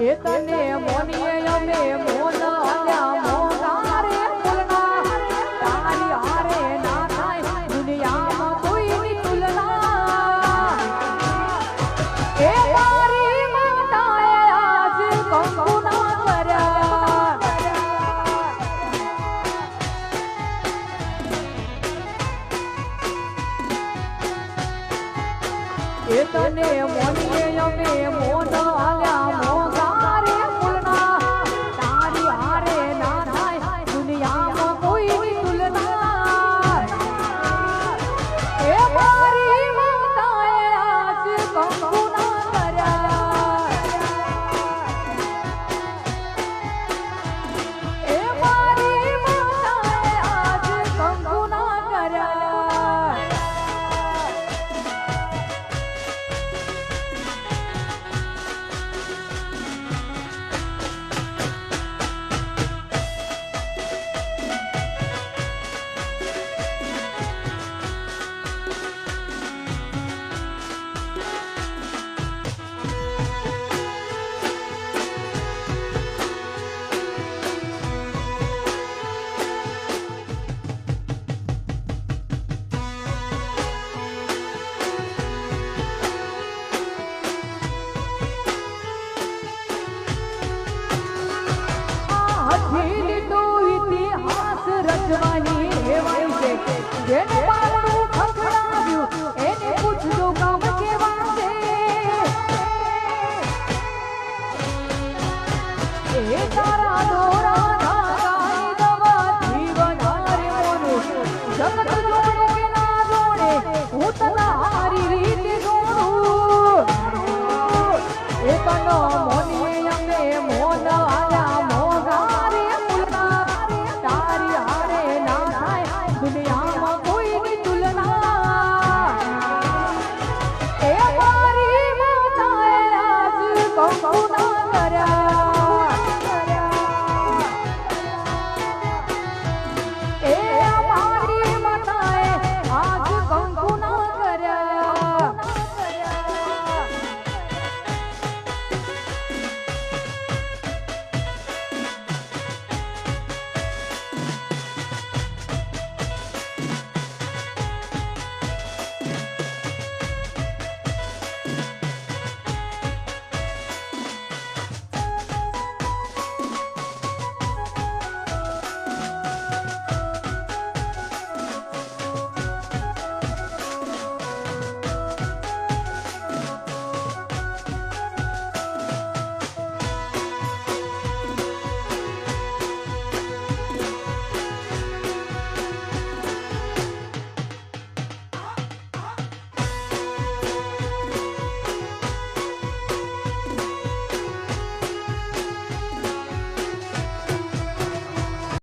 તને મોનીએ અમે મોન આવ્યા મોંઘા રે ફૂલના. તારી હારે ના થાય દુનિયામાં મોન જેને પારણું ખખડાવ્યું એને પૂછજો કામ કેવા છે? એ તારા દોરા ધાગાની દવા જીવન હારે મોનું જગત જોડે કે ના જોડે હું તને હારી રીતે જોડું. એ તનો એ